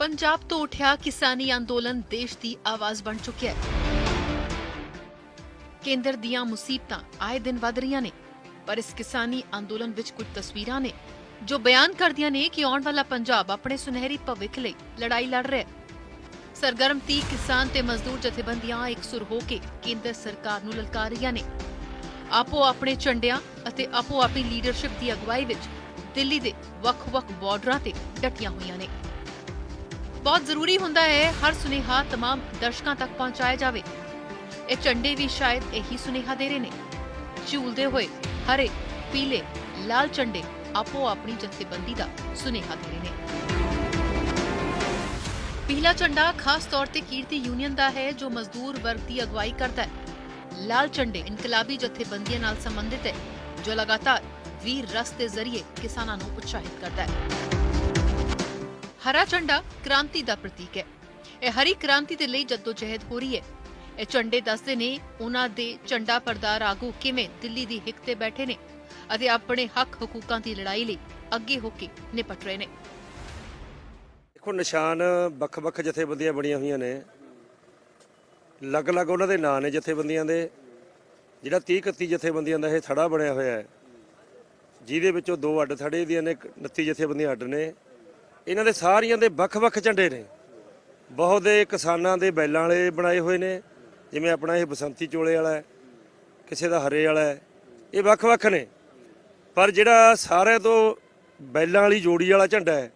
ਪੰਜਾਬ ਤੋਂ ਉਠਿਆ ਕਿਸਾਨੀ ਅੰਦੋਲਨ ਦੇਸ਼ ਦੀ ਆਵਾਜ਼ ਬਣ ਚੁੱਕਿਆ ਹੈ। ਕੇਂਦਰ ਦੀਆਂ ਮੁਸੀਬਤਾਂ ਆਏ ਦਿਨ ਵਧ ਰਹੀਆਂ ਨੇ, ਪਰ ਇਸ ਕਿਸਾਨੀ ਅੰਦੋਲਨ ਵਿੱਚ ਕੁਝ ਤਸਵੀਰਾਂ ਨੇ, ਜੋ ਬਿਆਨ ਕਰਦੀਆਂ ਨੇ ਕਿ ਆਉਣ ਵਾਲਾ ਪੰਜਾਬ ਆਪਣੇ ਸੁਨਹਿਰੀ ਭਵਿੱਖ ਲਈ ਲੜਾਈ ਲੜ ਰਿਹਾ ਹੈ। ਸਰਗਰਮ 30 ਕਿਸਾਨ ਤੇ ਮਜ਼ਦੂਰ ਜਥੇਬੰਦੀਆਂ ਇਕਸੁਰ ਹੋ ਕੇ ਕੇਂਦਰ ਸਰਕਾਰ ਨੂੰ ਲਲਕਾਰ ਰਹੀਆਂ ਨੇ। ਆਪੋ ਆਪਣੇ ਝੰਡਿਆਂ ਅਤੇ ਆਪੋ ਆਪਣੀ ਲੀਡਰਸ਼ਿਪ ਦੀ ਅਗਵਾਈ ਵਿੱਚ ਦਿੱਲੀ ਦੇ ਵੱਖ-ਵੱਖ ਬਾਰਡਰਾਂ ਤੇ ਡਟੀਆਂ ਹੋਈਆਂ ਨੇ। ਬਹੁਤ ਜ਼ਰੂਰੀ ਹੁੰਦਾ ਹੈ ਹਰ ਸੁਨੇਹਾ तमाम ਦਰਸ਼ਕਾਂ ਤੱਕ ਪਹੁੰਚਾਇਆ ਜਾਵੇ ਇਹ ਝੰਡੇ ਵੀ ਸ਼ਾਇਦ ਇਹੀ ਸੁਨੇਹਾ ਦੇ ਰਹੇ ਨੇ ਝੂਲਦੇ ਹੋਏ ਹਰੇ ਪੀਲੇ ਲਾਲ ਝੰਡੇ ਆਪੋ ਆਪਣੀ ਜਥੇਬੰਦੀ ਦਾ ਸੁਨੇਹਾ ਦੇ ਰਹੇ ਨੇ ਪੀਲਾ ਝੰਡਾ ਖਾਸ ਤੌਰ ਤੇ ਕੀਰਤੀ ਯੂਨੀਅਨ ਦਾ ਹੈ ਜੋ ਮਜ਼ਦੂਰ ਵਰਗ ਦੀ ਅਗਵਾਈ ਕਰਦਾ ਹੈ ਲਾਲ ਝੰਡੇ ਇਨਕਲਾਬੀ ਜਥੇਬੰਦੀਆਂ ਨਾਲ ਸੰਬੰਧਿਤ ਹੈ ਜੋ ਲਗਾਤਾਰ ਵੀਰ ਰਸ ਦੇ ਜ਼ਰੀਏ ਕਿਸਾਨਾਂ ਨੂੰ ਉਤਸ਼ਾਹਿਤ ਕਰਦਾ ਹੈ ਹਰਾ ਝੰਡਾ ਕ੍ਰਾਂਤੀ ਦਾ ਪ੍ਰਤੀਕ ਹੈ। ਇਹ ਹਰੀ ਕ੍ਰਾਂਤੀ ਦੇ ਲਈ ਜਦੋਜਹਿਦ ਹੋ ਰਹੀ ਹੈ। ਇਹ ਝੰਡੇ ਦੱਸਦੇ ਨੇ ਉਹਨਾਂ ਦੇ ਝੰਡਾ ਪਰਦਾਰ ਆਗੂ ਕਿਵੇਂ ਦਿੱਲੀ ਦੀ ਹਿੱਕ ਤੇ ਬੈਠੇ ਨੇ ਅਤੇ ਆਪਣੇ ਹੱਕ ਹਕੂਕਾਂ ਦੀ ਲੜਾਈ ਲਈ ਅੱਗੇ ਹੋ ਕੇ ਨਿਪਟ ਰਹੇ ਨੇ। ਦੇਖੋ, ਨਿਸ਼ਾਨ ਵੱਖ-ਵੱਖ ਜਥੇਬੰਦੀਆਂ ਬਣੀਆਂ ਹੋਈਆਂ ਨੇ। ਅਲੱਗ-ਅਲੱਗ ਉਹਨਾਂ ਦੇ ਨਾਂ ਨੇ ਜਥੇਬੰਦੀਆਂ ਦੇ। ਜਿਹੜਾ 30 31 ਜਥੇਬੰਦੀਆਂ ਦਾ ਇਹ ਥੜਾ ਬਣਿਆ ਹੋਇਆ ਹੈ। ਜਿਹਦੇ ਵਿੱਚੋਂ ਦੋ ਅੱਡ ਥੜੇ ਦੀਆਂ ਨੇ 29 ਜਥੇਬੰਦੀਆਂ ਅੱਡ ਨੇ। ਇਹਨਾਂ ਦੇ ਸਾਰੀਆਂ ਦੇ ਵੱਖ-ਵੱਖ ਝੰਡੇ ਨੇ। ਬਹੁਤ ਦੇ ਕਿਸਾਨਾਂ ਦੇ ਬੈਲਾਂ ਵਾਲੇ ਬਣਾਏ ਹੋਏ ਨੇ, ਜਿਵੇਂ ਆਪਣਾ ਇਹ ਬਸੰਤੀ ਚੋਲੇ ਵਾਲਾ ਹੈ, ਕਿਸੇ ਦਾ ਹਰੇ ਵਾਲਾ ਹੈ, ਇਹ ਵੱਖ-ਵੱਖ ਨੇ। ਪਰ ਜਿਹੜਾ ਸਾਰਿਆਂ ਤੋਂ ਬੈਲਾਂ ਵਾਲੀ ਜੋੜੀ ਵਾਲਾ ਝੰਡਾ ਹੈ,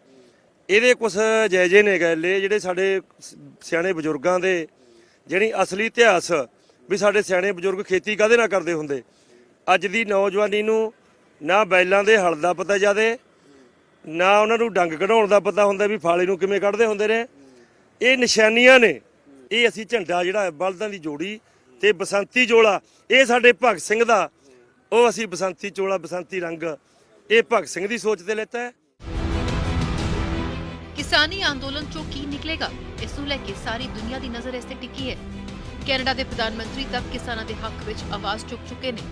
ਇਹਦੇ ਕੁਝ ਜਾਇਜੇ ਨੇ ਗੱਲੇ ਜਿਹੜੇ ਸਾਡੇ ਸਿਆਣੇ ਬਜ਼ੁਰਗਾਂ ਦੇ ਜਿਹੜੀ ਅਸਲੀ ਇਤਿਹਾਸ ਵੀ ਸਾਡੇ ਸਿਆਣੇ ਬਜ਼ੁਰਗ ਖੇਤੀ ਕਾਹਦੇ ਨਾਲ ਕਰਦੇ ਹੁੰਦੇ? ਅੱਜ ਦੀ ਨੌਜਵਾਨੀ ਨੂੰ ਨਾ ਬੈਲਾਂ ਦੇ ਹਲ ਦਾ ਪਤਾ ਜਾਦੇ ਨਾ ਉਹਨਾਂ ਨੂੰ ਡੰਗ ਕਢਾਉਣ ਦਾ ਪਤਾ ਹੁੰਦਾ ਵੀ ਫਾਲੇ ਨੂੰ ਕਿਵੇਂ ਕੱਢਦੇ ਹੁੰਦੇ ਨੇ। ਇਹ ਨਿਸ਼ਾਨੀਆਂ ਨੇ। ਇਹ ਅਸੀਂ ਝੰਡਾ ਜਿਹੜਾ ਬਲਦਾਂ ਦੀ ਜੋੜੀ ਤੇ ਬਸੰਤੀ ਜੋਲਾ ਇਹ ਸਾਡੇ ਭਗਤ ਸਿੰਘ ਦਾ। ਉਹ ਅਸੀਂ ਬਸੰਤੀ ਚੋਲਾ, ਬਸੰਤੀ ਰੰਗ। ਇਹ ਭਗਤ ਸਿੰਘ ਦੀ ਸੋਚ ਤੇ ਲੈਤਾ ਹੈ। ਕਿਸਾਨੀ ਅੰਦੋਲਨ ਚੋਂ ਕੀ ਨਿਕਲੇਗਾ? ਇਸ ਨੂੰ ਲੈ ਕੇ ਸਾਰੀ ਦੁਨੀਆ ਦੀ ਨਜ਼ਰ ਇਸ ਤੇ ਟਿਕੀ ਹੈ। ਕੈਨੇਡਾ ਦੇ ਪ੍ਰਧਾਨ ਮੰਤਰੀ ਤੱਕ ਕਿਸਾਨਾਂ ਦੇ ਹੱਕ ਵਿੱਚ ਆਵਾਜ਼ ਚੁੱਕ ਚੁੱਕੇ ਨੇ।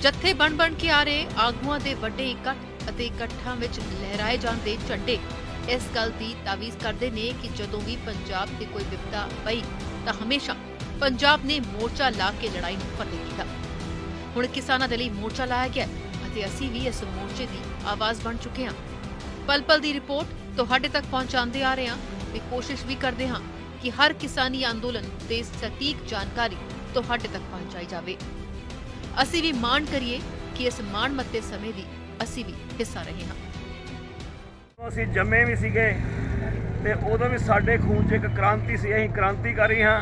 ਜੱਥੇ ਬਣ ਬਣ ਕੇ ਆ ਰਹੇ ਆਗੂਆਂ ਦੇ ਵੱਡੇ ਇਕੱਠ। ਅਤੇ ਇਕੱਠਾਂ ਵਿੱਚ ਲਹਿਰਾਏ ਜਾਂਦੇ ਝੰਡੇ ਇਸ ਗੱਲ ਦੀ ਤਾਵੀਜ਼ ਕਰਦੇ ਨੇ ਕਿ ਜਦੋਂ ਵੀ ਪੰਜਾਬ ਤੇ ਕੋਈ ਵਿਪਤਾ ਪਈ ਤਾਂ ਹਮੇਸ਼ਾ ਪੰਜਾਬ ਨੇ ਮੋਰਚਾ ਲਾ ਕੇ ਲੜਾਈ ਨੂੰ ਫਤਿਹ ਕੀਤਾ। ਹੁਣ ਕਿਸਾਨਾਂ ਦੇ ਲਈ ਮੋਰਚਾ ਲਾਇਆ ਗਿਆ ਅਤੇ ਅਸੀਂ ਵੀ ਇਸ ਮੋਰਚੇ ਦੀ ਆਵਾਜ਼ ਬਣ ਚੁੱਕੇ ਹਾਂ। ਪਲ ਪਲ ਦੀ ਰਿਪੋਰਟ ਤੁਹਾਡੇ ਤੱਕ ਪਹੁੰਚਾਉਂਦੇ ਆ ਰਹੇ ਹਾਂ। ਤੇ ਕੋਸ਼ਿਸ਼ ਵੀ ਕਰਦੇ ਹਾਂ ਕਿ ਹਰ ਕਿਸਾਨੀ ਅੰਦੋਲਨ ਤੇ ਸਟੀਕ ਜਾਣਕਾਰੀ ਤੁਹਾਡੇ ਤੱਕ ਪਹੁੰਚਾਈ ਜਾਵੇ। ਅਸੀਂ ਵੀ ਮਾਣ ਕਰੀਏ ਕਿ ਇਸ ਮਾਣ ਮੱਤੇ ਸਮੇਂ ਦੀ ਅਸੀਂ ਵੀ ਹਿੱਸਾ ਰਹੇ ਹਾਂ। ਅਸੀਂ ਜੰਮੇ ਵੀ ਸੀਗੇ ਤੇ ਉਦੋਂ ਵੀ ਸਾਡੇ ਖੂਨ 'ਚ ਇੱਕ ਕ੍ਰਾਂਤੀ ਸੀ, ਅਸੀਂ ਕ੍ਰਾਂਤੀਕਾਰੀ ਹਾਂ,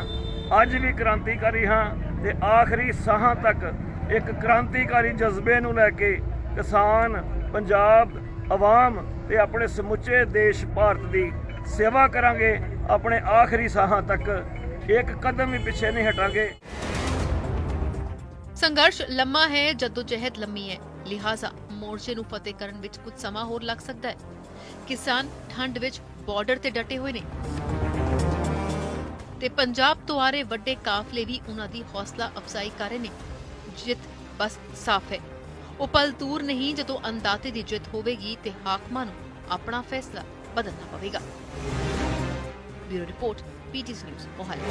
ਅੱਜ ਵੀ ਕ੍ਰਾਂਤੀਕਾਰੀ ਹਾਂ ਤੇ ਆਖਰੀ ਸਾਹਾਂ ਤੱਕ ਇੱਕ ਕ੍ਰਾਂਤੀਕਾਰੀ ਜਜ਼ਬੇ ਨੂੰ ਲੈ ਕੇ ਕਿਸਾਨ, ਪੰਜਾਬ, ਆਵਾਮ ਤੇ ਆਪਣੇ ਸਮੁੱਚੇ ਦੇਸ਼ ਭਾਰਤ ਦੀ ਸੇਵਾ ਕਰਾਂਗੇ, ਆਪਣੇ ਆਖਰੀ ਸਾਹਾਂ ਤੱਕ, ਇੱਕ ਕਦਮ ਵੀ ਪਿੱਛੇ ਨਹੀਂ ਹਟਾਂਗੇ। ਸੰਘਰਸ਼ ਲੰਮਾ ਹੈ, ਜਦੋਜਹਿਦ ਲੰਮੀ ਹੈ। ਲਿਹਾਜ਼ਾ ਮੋਰਚੇ ਨੂੰ ਫਤਿਹ ਕਰਨ ਵਿੱਚ ਕੁਝ ਸਮਾਂ ਹੋਰ ਲੱਗ ਸਕਦਾ ਹੈ। ਕਿਸਾਨ ਠੰਡ ਵਿੱਚ ਬਾਰਡਰ ਤੇ ਡਟੇ ਹੋਏ ਨੇ। ਤੇ ਪੰਜਾਬ ਤੋਂ ਆ ਰਹੇ ਵੱਡੇ ਕਾਫਲੇ ਵੀ ਉਹਨਾਂ ਦੀ ਹੌਸਲਾ ਅਫਜ਼ਾਈ ਕਰ ਰਹੇ ਨੇ। ਜਿੱਤ ਬਸ ਸਾਫ਼ ਹੈ। ਉਹ ਪਲ ਦੂਰ ਨਹੀਂ, ਜਦੋਂ ਅੰਦਾਤੇ ਦੀ ਜਿੱਤ ਹੋਵੇਗੀ ਤੇ ਹਾਕਮਾਂ ਨੂੰ ਆਪਣਾ ਫੈਸਲਾ ਬਦਲਣਾ ਪਵੇਗਾ। Bureau report PTC news, Mohali.